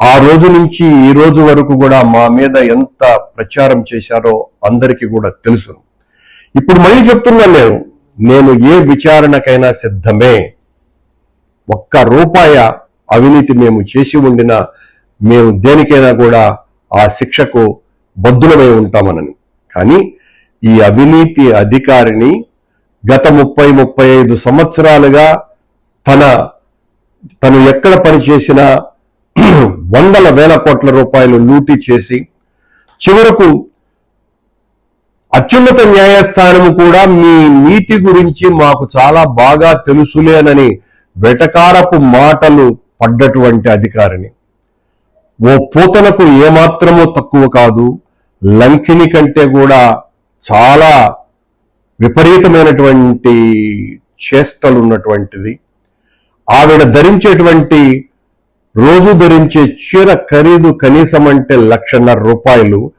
ఆ రోజు నుంచి ఈ రోజు వరకు కూడా మా మీద ఎంత ప్రచారం చేశారో అందరికీ కూడా తెలుసు. ఇప్పుడు మళ్ళీ చెప్తున్నా నేను నేను ఏ విచారణకైనా సిద్ధమే. ఒక్క రూపాయ అవినీతి మేము చేసి ఉండినా మేము దేనికైనా కూడా ఆ శిక్షకు బద్దులమై ఉంటామనని. కానీ ఈ అవినీతి అధికారిని గత ముప్పై ముప్పై ఐదు సంవత్సరాలుగా తన తను ఎక్కడ పనిచేసినా వందల వేల కోట్ల రూపాయలు లూటీ చేసి చివరకు అత్యున్నత న్యాయస్థానము కూడా మీ నీతి గురించి మాకు చాలా బాగా తెలుసులేనని వెటకారపు మాటలు పడ్డటువంటి అధికారిని. ఓ పూతలకు ఏమాత్రమూ తక్కువ కాదు లంకిని కంటే కూడా చాలా విపరీతమైనటువంటి చేష్టలు ఉన్నటువంటిది ఆవిడ ధరించేటువంటి రోజు ధరించే చీర ఖరీదు కనీసం అంటే లక్షన్నర రూపాయలు.